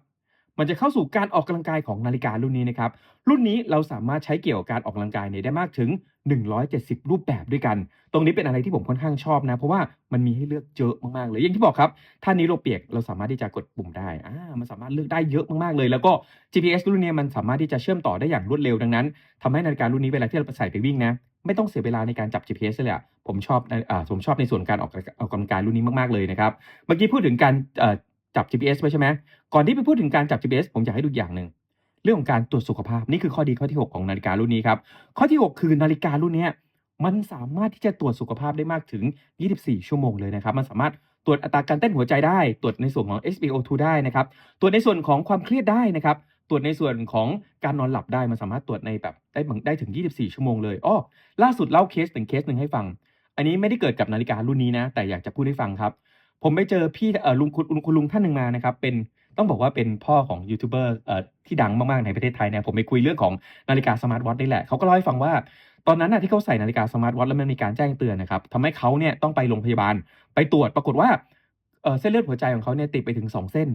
มันจะเข้าสู่การออกกำลังกายของนาฬิการุ่นนี้นะครับ รุ่นนี้เราสามารถใช้เกี่ยวกับการออกกำลังกายเนี่ยได้มากถึง 170 รูปแบบด้วยกัน ตรงนี้เป็นอะไรที่ผมค่อนข้างชอบนะ เพราะว่ามันมีให้เลือกเยอะมากๆเลย อย่างที่บอกครับ ถ้านี้เราเปียกเราสามารถที่จะกดปุ่มได้อ่ามันสามารถเลือกได้เยอะมากๆเลย แล้วก็ GPS รุ่นนี้มันสามารถที่จะเชื่อมต่อได้อย่างรวดเร็วดังนั้นทำให้นาฬิการุ่นนี้เวลาที่เราใส่ไปวิ่งนะไม่ต้องเสียเวลาในการจับ GPS เลยอะผมชอบในอ่าผมชอบในส่วนการออกออกกำลังกายรุ่นนี้มากๆเลยนะครับ เมื่อกี้พูดถึงการเอ่อ จับ GPS ไปใช่ไหมก่อนที่ไปพูดถึงการจับ GPS ผมอยากให้ดูอย่างหนึ่งเรื่องของการตรวจสุขภาพนี่คือข้อดีข้อที่ 6 ของนาฬิการุ่นนี้ครับข้อที่ 6 คือนาฬิการุ่นเนี้ยมันสามารถที่จะตรวจสุขภาพได้มากถึง 24 ชั่วโมงเลยนะครับ มันสามารถตรวจอัตราการเต้นหัวใจได้ ตรวจในส่วนของ SpO2 ได้นะครับตรวจในส่วนของความเครียดได้นะครับตรวจในส่วนของการนอนหลับได้มันสามารถตรวจในแบบได้บางได้ถึง 24 ชั่วโมงเลยอ้อล่าสุดเล่าเคสหนึ่งเคสหนึ่งให้ฟัง อันนี้ไม่ได้เกิดกับนาฬิการุ่นนี้นะ แต่อยากจะพูดให้ฟังครับ ผมไปเจอพี่เอ่อลุงคุณคุณคุณลุงท่านหนึ่งมานะครับ เป็นต้องบอกว่าเป็นพ่อของยูทูบเบอร์เอ่อที่ดังมากๆในประเทศไทยเนี่ยผมไปคุยเรื่องของนาฬิกาสมาร์ทวอทนี่แหละเขาก็เล่าให้ฟังว่า ตอนนั้นน่ะที่เขาใส่นาฬิกาสมาร์ทวอทแล้วมันมีการแจ้งเตือนนะครับทำให้เขาเนี่ยต้องไปโรงพยาบาลไปตรวจปรากฏว่าเอ่อเส้นเลือดหัวใจของเขาเนี่ยติดไปถึง2เส้น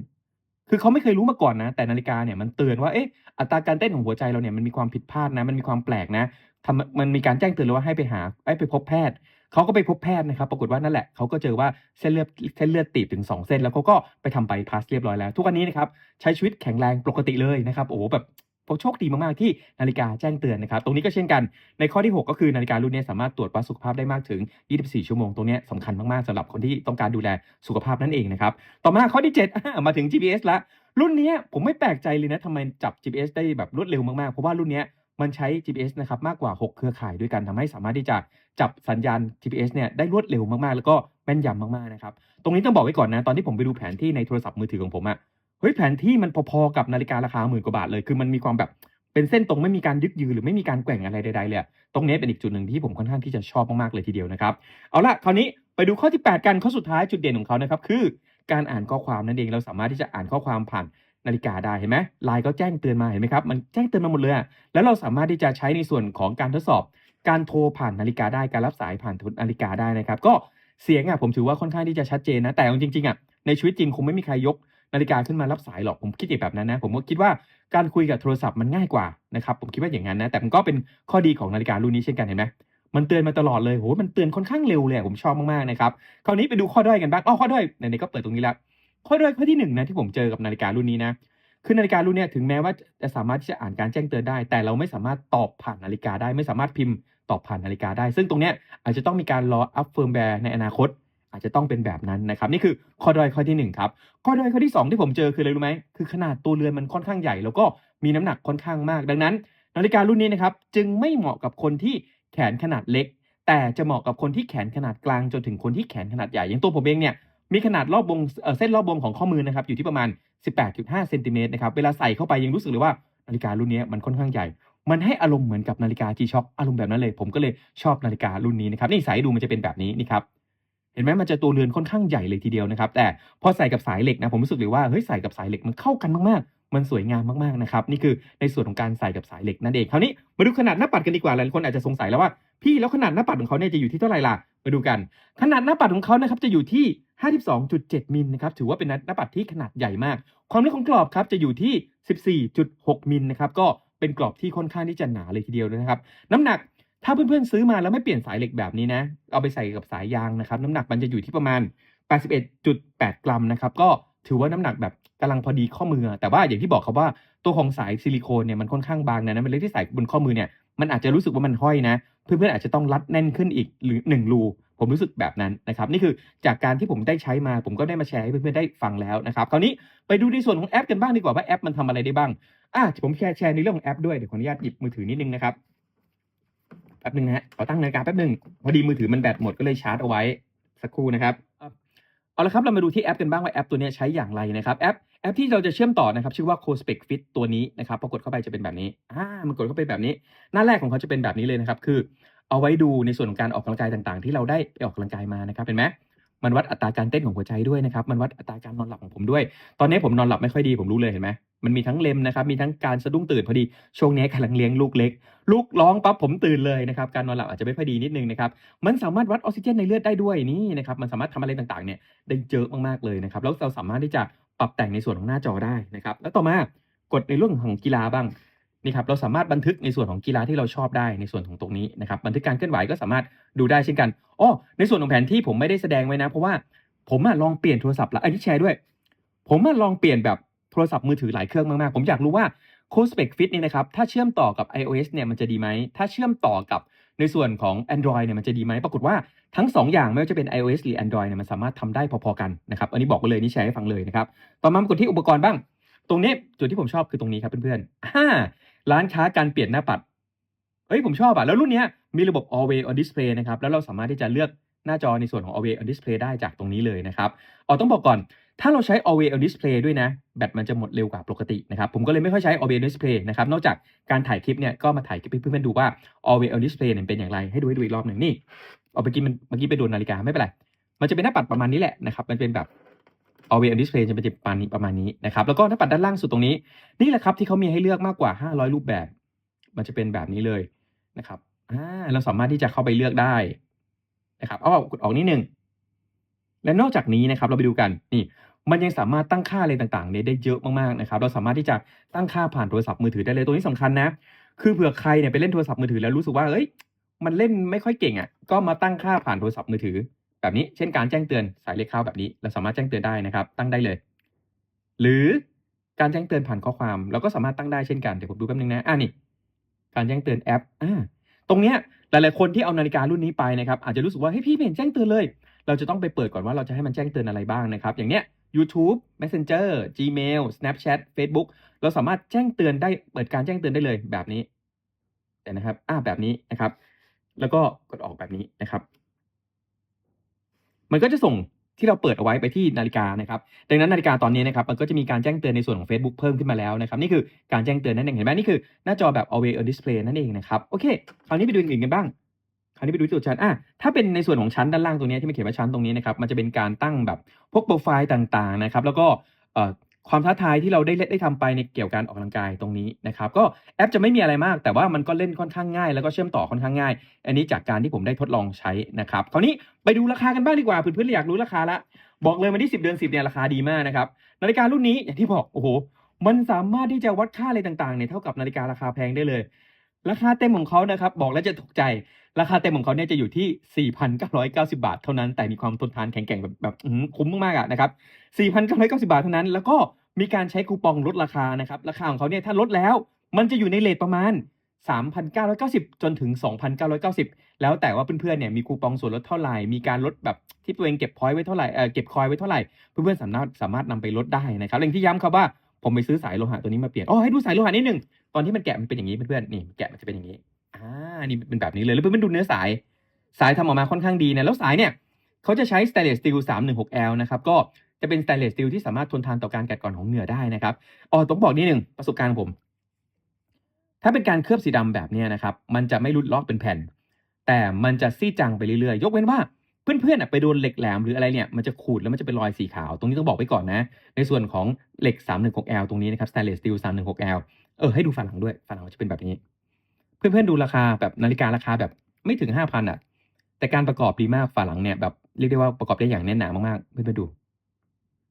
คือเขาไม่เคยรู้มาก่อนนะ แต่นาฬิกาเนี่ยมันเตือนว่าเอ๊ะอัตราการเต้นของหัวใจเราเนี่ยมันมีความผิดพลาดนะ มันมีความแปลกนะทำมันมีการแจ้งเตือนเลยว่าให้ไปหาให้ไปพบแพทย์ เขาก็ไปพบแพทย์นะครับ ปรากฏว่านั่นแหละเขาก็เจอว่าเส้นเลือดเส้นเลือดตีบถึง 2 เส้น แล้วเขาก็ไปทำไบพาสเรียบร้อยแล้ว ทุกวันนี้นะครับใช้ชีวิตแข็งแรงปกติเลยนะครับโอ้โหแบบโชคดีมาก ๆ ที่นาฬิกาแจ้งเตือนนะครับ ตรงนี้ก็เช่นกัน ในข้อที่ 6 ก็คือนาฬิการุ่นนี้สามารถตรวจวัดสุขภาพได้มากถึง 24 ชั่วโมง ตรงนี้สำคัญมาก ๆสำหรับคนที่ต้องการดูแลสุขภาพนั่นเองนะครับ ต่อมาข้อที่ 7 มาถึง GPS ละ รุ่นนี้ผมไม่แปลกใจเลยนะทำไมจับ GPS ได้แบบรวดเร็วมาก ๆ เพราะว่ารุ่นนี้มันใช้ GPS นะครับมากกว่า 6 เครือข่ายด้วยกันทำให้สามารถที่จะ จับสัญญาณ GPS เนี่ยได้รวดเร็วมากๆ แล้วก็แม่นยำมากๆนะครับ ตรงนี้ต้องบอกไว้ก่อนนะ ตอนที่ผมไปดูแผนที่ในโทรศัพท์มือถือของผมอะเฮ้ยแผนที่มันพอๆกับนาฬิการาคาหมื่นกว่าบาทเลย คือมันมีความแบบเป็นเส้นตรงไม่มีการยึกยือหรือไม่มีการแกว่งอะไรใดๆเลย ตรงนี้เป็นอีกจุดหนึ่งที่ผมค่อนข้างที่จะชอบมากๆเลยทีเดียวนะครับ เอาละคราวนี้ไปดูข้อที่ 8 กันข้อสุดท้ายจุดเด่นของเขานะครับคือการอ่านข้อความนั่นเองเราสามารถที่จะอ่านข้อความผ่านนาฬิกาได้เห็นไหมไลน์ก็แจ้งเตือนมาเห็นไหมครับมันแจ้งเตือนมาหมดเลยแล้วเราสามารถที่จะใช้ในส่วนของการทดสอบ การโทรผ่านนาฬิกาได้การรับสายผ่านนาฬิกาได้นะครับ ก็เสียงอะผมถือว่าค่อนข้างที่จะชัดเจนนะแต่เอาจริงๆอะในชีวิตจริงคงไม่มีใครยกนาฬิกาขึ้นมารับสายหรอกผมคิดอย่างแบบนั้นนะผมก็คิดว่าการคุยกับโทรศัพท์มันง่ายกว่านะครับผมคิดว่าอย่างนั้นนะแต่มันก็เป็นข้อดีของนาฬิการุ่นนี้เช่นกันเห็นไหมมันเตือนมาตลอดเลยโหมันเตือนค่อนข้างเร็วเลยผมชอบมากๆนะครับคราวนี้ไปดูข้อด้อยกันบ้างอ้อข้อด้อยไหนๆก็เปิดตรงนี้แล้วข้อด้อยข้อที่หนึ่งนะที่ผมเจอกับนาฬิการุ่นนี้นะ คือนาฬิการุ่นนี้ถึงแม้ว่าจะสามารถที่จะอ่านการแจ้งเตือนได้ แต่เราไม่สามารถตอบผ่านนาฬิกาได้ ไม่สามารถพิมพ์ตอบผ่านนาฬิกาได้ ซึ่งตรงนี้อาจจะต้องมีการรออัพเฟิร์มแวร์ในอนาคต อาจจะต้องเป็นแบบนั้นนะครับ นี่คือข้อด้อยข้อที่หนึ่งครับข้อด้อยข้อที่สองที่ผมเจอคืออะไรรู้ไหมคือขนาดตัวเรือนมันค่อนข้างใหญ่ แล้วก็มีน้ำหนักค่อนข้างมาก ดังนั้น นาฬิการุ่นนี้นะครับจึงไม่เหมาะกับคนที่แขนขนาดเล็ก แต่จะเหมาะกับคนที่แขนขนาดกลางจนถึงคนที่แขนขนาดใหญ่อย่างตัวผมเองเนี่ย มีขนาดรอบวงเเส้นรอบวงของข้อมือนะครับอยู่ที่ประมาณ 18.5เซนติเมตรนะครับเวลาใส่เข้าไปยังรู้สึกเลยว่านาฬิการุ่นนี้มันค่อนข้างใหญ่ มันให้อารมณ์เหมือนกับนาฬิกา G-Shock อารมณ์แบบนั้นเลย ผมก็เลยชอบนาฬิการุ่นนี้นะครับนี่ใส่ดูมันจะเป็นแบบนี้นี่ครับเห็นไหมมันจะตัวเรือนค่อนข้างใหญ่เลยทีเดียวนะครับ แต่พอใส่กับสายเหล็กนะผมรู้สึกเลยว่าเฮ้ยใส่กับสายเหล็กมันเข้ากันมากๆ มันสวยงามมากๆนะครับนี่คือในส่วนของการใส่กับสายเหล็กนั่นเองคราวนี้มาดูขนาดหน้าปัดกันดีกว่าหลายคนอาจจะสงสัยแล้วว่าพี่แล้วขนาดหน้าปัดของเขาเนี่ยจะอยู่ที่เท่าไหร่ล่ะมาดูกัน ขนาดหน้าปัดของเขานะครับจะอยู่ที่ 52.7 มิลนะครับถือว่าเป็นน้าปัดที่ขนาดใหญ่มาก ความลึกของกรอบครับจะอยู่ที่ 14.6 มิลนะครับก็เป็นกรอบที่ค่อนข้างที่จะหนาเลยทีเดียวนะครับน้ำหนักถ้าเพื่อนๆซื้อมาแล้วไม่เปลี่ยนสายเหล็กแบบนี้นะเอาไปใส่กับสายยางนะครับน้ำหนักมันจะอยู่ที่ประมาณ 81.8 กรัมนะครับก็ถือว่าน้ำหนักแบบกำลังพอดีข้อมือ แต่ว่าอย่างที่บอกครับว่าตัวของสายซิลิโคนเนี่ยมันค่อนข้างบางนะนะมันเลยที่ใส่บนข้อมือเนี่ยมันอาจจะรู้สึกว่ามันห้อยนะ เพื่อนๆอาจจะต้องรัดแน่นขึ้นอีกหรือหนึ่งรู ผมรู้สึกแบบนั้นนะครับนี่คือจากการที่ผมได้ใช้มา ผมก็ได้มาแชร์ให้เพื่อนๆได้ฟังแล้วนะครับคราวนี้ไปดูในส่วนของแอปกันบ้างดีกว่าว่าแอปมันทำอะไรได้บ้างอะผมแชร์แชร์ในเรื่องของแอปด้วยเดี๋ยวขออนุญาตหยิบมือถือนิดนึงนะครับแป๊บนึงนะฮะขอตั้งนาฬิกาแป๊บนึงพอดีมือถือมันแบตหมดก็เลยชาร์จเอาไว้สักครู่นะครับเอาละครับเรามาดูที่แอปกันบ้างว่าแอปตัวนี้ใช้อย่างไรนะครับแอปแอปที่เราจะเชื่อมต่อนะครับชื่อว่า CoSpec Fit ตัวนี้นะครับพอกดเข้าไปจะเป็นแบบนี้อ่ามันกดเข้าไปแบบนี้ หน้าแรกของเขาจะเป็นแบบนี้เลยนะครับ คือ เอาไว้ดูในส่วนของการออกกำลังกายต่างๆ ที่เราได้ไปออกกำลังกายมานะครับเห็นไหมมันวัดอัตราการเต้นของหัวใจด้วยนะครับ มันวัดอัตราการนอนหลับของผมด้วย ตอนนี้ผมนอนหลับไม่ค่อยดีผมรู้เลยเห็นไหมมันมีทั้งเลมนะครับ มีทั้งการสะดุ้งตื่นพอดี ช่วงนี้กำลังเลี้ยงลูกเล็ก ลูกร้องปั๊บผมตื่นเลยนะครับ การนอนหลับอาจจะไม่ค่อยดีนิดนึงนะครับ มันสามารถวัดออกซิเจนในเลือดได้ด้วยนี่นะครับ มันสามารถทำอะไรต่างๆ เนี่ยได้เยอะมากๆเลยนะครับ แล้วเราสามารถที่จะปรับแต่งในส่วนของหน้าจอได้นะครับ แล้วต่อมากดในเรื่องของกีฬาบ้าง นี่ครับเราสามารถบันทึกในส่วนของกีฬาที่เราชอบได้ในส่วนของตรงนี้นะครับบันทึกการเคลื่อนไหวก็สามารถดูได้เช่นกันอ้อในส่วนของแผนที่ผมไม่ได้แสดงไว้นะ เพราะว่าผมอะลองเปลี่ยนโทรศัพท์แล้วอันนี้แชร์ด้วย ผมอะลองเปลี่ยนแบบโทรศัพท์มือถือหลายเครื่องมากๆ ผมอยากรู้ว่า c o s p e c Fit เนี่ยนะครับถ้าเชื่อมต่อกับ iOS เนี่ยมันจะดีไหมถ้าเชื่อมต่อกับในส่วนของ Android เนี่ยมันจะดีไหมปรากฏว่าทั้ง 2 อย่างไม่ว่าจะเป็น iOS หรือ Android เนี่ยมันสามารถทำได้พอๆกันนะครับอันนี้บอกไว้เลยนี่แชร์ให้ฟังเลยนะครับต่อมามากดที่อุปกรณ์บ้าง ตรงนี้จุดที่ผมชอบคือตรงนี้ครับเพื่อนๆอ่า ร้านค้าการเปลี่ยนหน้าปัด เอ้ยผมชอบอะแล้วรุ่นนี้มีระบบ Always on Display นะครับ แล้วเราสามารถที่จะเลือกหน้าจอในส่วนของ Always on Display ได้จากตรงนี้เลยนะครับอ๋อต้องบอกก่อน ถ้าเราใช้ Always on Display ด้วยนะ แบตมันจะหมดเร็วกว่าปกตินะครับ ผมก็เลยไม่ค่อยใช้ Always on Display นะครับ นอกจากการถ่ายคลิปเนี่ย ก็มาถ่ายคลิปให้เพื่อนๆดูว่า Always on Display เนี่ยเป็นอย่างไร ให้ดูให้ดูอีกรอบหนึ่งนี่ เอาไปกินมันเมื่อกี้ไปโดนนาฬิกาไม่เป็นไร มันจะเป็นหน้าปัดประมาณนี้แหละนะครับ มันเป็นแบบ Always on Display จะเป็นประมาณนี้ประมาณนี้นะครับแล้วก็หน้าปัดด้านล่างสุดตรงนี้ นี่แหละครับที่เขามีให้เลือกมากกว่า 500 รูปแบบ มันจะเป็นแบบนี้เลยนะครับอ่าเราสามารถที่จะเข้าไปเลือกได้นะครับเอากดออกนิดนึงและนอกจากนี้นะครับเราไปดูกันนี่มันยังสามารถตั้งค่าอะไรต่างๆเนี่ยได้เยอะมากๆนะครับ เราสามารถที่จะตั้งค่าผ่านโทรศัพท์มือถือได้เลยตัวนี้สำคัญนะ คือเผื่อใครเนี่ยไปเล่นโทรศัพท์มือถือแล้วรู้สึกว่าเอ้ยมันเล่นไม่ค่อยเก่งอะก็มาตั้งค่าผ่านโทรศัพท์มือถือ แบบนี้เช่นการแจ้งเตือนสายเลขเข้าแบบนี้ เราสามารถแจ้งเตือนได้นะครับ ตั้งได้เลย หรือการแจ้งเตือนผ่านข้อความเราก็สามารถตั้งได้เช่นกันเดี๋ยวผมดูแป๊บนึงนะอ่านี่การแจ้งเตือนแอปอ่าตรงเนี้ยหลายๆคนที่เอานาฬิการุ่นนี้ไปนะครับอาจจะรู้สึกว่าเฮ้ยพี่เห็นแจ้งเตือนเลย เราจะต้องไปเปิดก่อนว่าเราจะให้มันแจ้งเตือนอะไรบ้างนะครับ อย่างเนี้ย YouTube Messenger Gmail Snapchat Facebook เราสามารถแจ้งเตือนได้เปิดการแจ้งเตือนได้เลยแบบนี้นะครับอ่าแบบนี้นะครับ แล้วก็กดออกแบบนี้นะครับ มันก็จะส่งที่เราเปิดเอาไว้ไปที่นาฬิกานะครับดังนั้นนาฬิกาตอนนี้นะครับมันก็จะมีการแจ้งเตือนในส่วนของ Facebook เพิ่มขึ้นมาแล้วนะครับนี่คือการแจ้งเตือนนั่นเองเห็นไหมนี่คือหน้าจอแบบ Always on Display นั่นเองนะครับโอเคคราวนี้ไปดูอื่นกันบ้างคราวนี้ไปดูที่ตัวชั้นอะถ้าเป็นในส่วนของชั้นด้านล่างตรงนี้ที่มันเขียนว่าชั้นตรงนี้นะครับมันจะเป็นการตั้งแบบพวกโปรไฟล์ต่างๆนะครับแล้วก็ ความท้าทายที่เราได้เล่นได้ทำไปในเกี่ยวกับการออกกำลังกายตรงนี้นะครับก็แอปจะไม่มีอะไรมาก แต่ว่ามันก็เล่นค่อนข้างง่าย แล้วก็เชื่อมต่อค่อนข้างง่าย อันนี้จากการที่ผมได้ทดลองใช้นะครับคราวนี้ไปดูราคากันบ้างดีกว่าเพื่อนๆอยากรู้ราคาละบอกเลยวันที่ 10 เดือน 10เนี่ยราคาดีมากนะครับนาฬิการุ่นนี้อย่างที่บอกโอ้โหมันสามารถที่จะวัดค่าอะไรต่างๆเนี่ยเท่ากับนาฬิการาคาแพงได้เลย ราคาเต็มของเขานะครับบอกแล้วจะตกใจราคาเต็มของเขาเนี่ยจะอยู่ที่ 4,990 บาท เท่านั้นแต่มีความทนทานแข็งแกร่งแบบแบบคุ้มมากๆอะนะครับ4,990 บาทเท่านั้นแล้วก็ มีการใช้คูปองลดราคานะครับ ราคาของเขาเนี่ยถ้าลดแล้ว มันจะอยู่ในเรทประมาณ 3,990 จนถึง 2,990 แล้วแต่ว่าเพื่อนๆเนี่ยมีคูปองส่วนลดเท่าไหร่ มีการลดแบบที่ตัวเองเก็บพอยต์ไว้เท่าไหร่เออเก็บคอยไว้เท่าไหร่ เพื่อนๆสามารถสามารถนำไปลดได้นะครับอย่างที่ย้ำครับว่าผมไปซื้อสายโลหะตัวนี้มาเปลี่ยนอ๋อให้ดูสายโลหะนิดหนึ่งตอนที่มันแกะมันเป็นอย่างนี้เพื่อนๆนี่แกะมันจะเป็นอย่างนี้อ่านี่เป็นแบบนี้เลยแล้วเพื่อนๆดูเนื้อสาย สายทำออกมาค่อนข้างดีนะแล้วสายเนี่ยเขาจะใช้ stainless steel 316L นะครับก็ จะเป็น stainless steel ที่สามารถทนทานต่อการกัดกร่อนของเหงื่อได้นะครับอ๋อต้องบอกนิดหนึ่งประสบการณ์ผม ถ้าเป็นการเคลือบสีดำแบบนี้นะครับ มันจะไม่รุดลอกเป็นแผ่น แต่มันจะซีดจางไปเรื่อยๆ ยกเว้นว่าเพื่อนๆไปโดนเหล็กแหลมหรืออะไรเนี่ยมันจะขูดแล้วมันจะเป็นรอยสีขาว ตรงนี้ต้องบอกไว้ก่อนนะ ในส่วนของเหล็ก 316L ตรงนี้นะครับ stainless steel 316L เออให้ดูฝาหลังด้วยฝาหลังจะเป็นแบบนี้ เพื่อนๆดูราคาแบบนาฬิการาคาแบบไม่ถึง 5,000อะแต่การประกอบดีมากฝาหลังเนี่ยแบบเรียกได้ว่าประกอบได้อย่างแน่นหนามากๆเพื่อนๆดู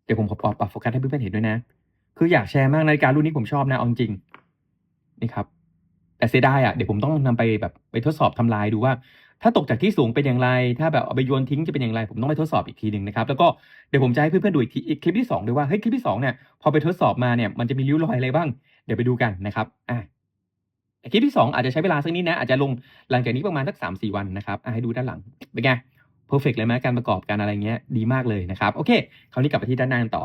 ดี๋ยวผมขอปรับปรับโฟกัสให้เพื่อนๆเห็นด้วยนะ คืออยากแชร์มากนาฬิการุ่นนี้ผมชอบนะเอาจริงๆนี่ครับ แต่เสียดายอะเดี๋ยวผมต้องนำไปแบบไปทดสอบทำลายดูว่า ถ้าตกจากที่สูงเป็นอย่างไร ถ้าแบบเอาไปโยนทิ้งจะเป็นอย่างไร ผมต้องไปทดสอบอีกทีหนึ่งนะครับ แล้วก็เดี๋ยวผมจะให้เพื่อนๆดูอีกทีอีกคลิปที่สองด้วยว่าเฮ้ยคลิปที่สองเนี่ยพอไปทดสอบมาเนี่ยมันจะมีริ้วรอยอะไรบ้าง เดี๋ยวไปดูกันนะครับอะคลิปที่สองอาจจะใช้เวลาสักนิดนะอาจจะลงหลังจากนี้ประมาณสักสามสี่วันนะครับอะให้ดูด้านหลังเป็นไง เพอร์เฟกเลยไหมการประกอบการอะไรเงี้ยดีมากเลยนะครับโอเคคราวนี้กลับไปที่ด้านหน้ากันต่อ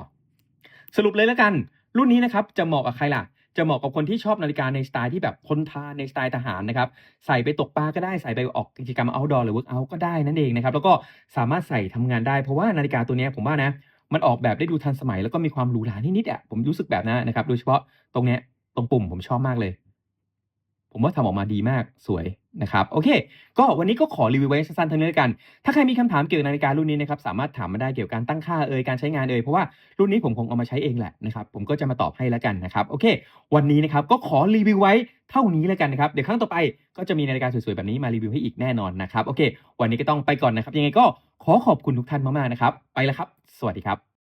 สรุปเลยแล้วกัน รุ่นนี้นะครับจะเหมาะกับใครล่ะจะเหมาะกับคนที่ชอบนาฬิกาในสไตล์ที่แบบทนทานในสไตล์ทหารนะครับใส่ไปตกปลาก็ได้ใส่ไปออกกิจกรรม outdoor หรือ workout ก็ได้นั่นเองนะครับแล้วก็สามารถใส่ทำงานได้เพราะว่านาฬิกาตัวนี้ผมว่านะมันออกแบบได้ดูทันสมัยแล้วก็มีความหรูหรานิดๆอะผมรู้สึกแบบนั้นนะครับ โดยเฉพาะตรงเนี้ยตรงปุ่มผมชอบมากเลย ผมว่าทำออกมาดีมากสวยนะครับโอเค ก็วันนี้ก็ขอรีวิวไว้สั้นๆเท่านี้แล้วกัน ถ้าใครมีคำถามเกี่ยวกับนาฬิการุ่นนี้นะครับสามารถถามมาได้เกี่ยวกับการตั้งค่าเอ่ยการใช้งานเอ่ยเพราะว่ารุ่นนี้ผมคงเอามาใช้เองแหละนะครับผมก็จะมาตอบให้แล้วกันนะครับโอเค วันนี้นะครับก็ขอรีวิวไว้เท่านี้แล้วกันนะครับเดี๋ยวครั้งต่อไปก็จะมีนาฬิกาสวยๆแบบนี้มารีวิวให้อีกแน่นอนนะครับโอเค วันนี้ก็ต้องไปก่อนนะครับยังไงก็ขอขอบคุณทุกท่านมากๆนะครับไปแล้วครับ สวัสดีครับ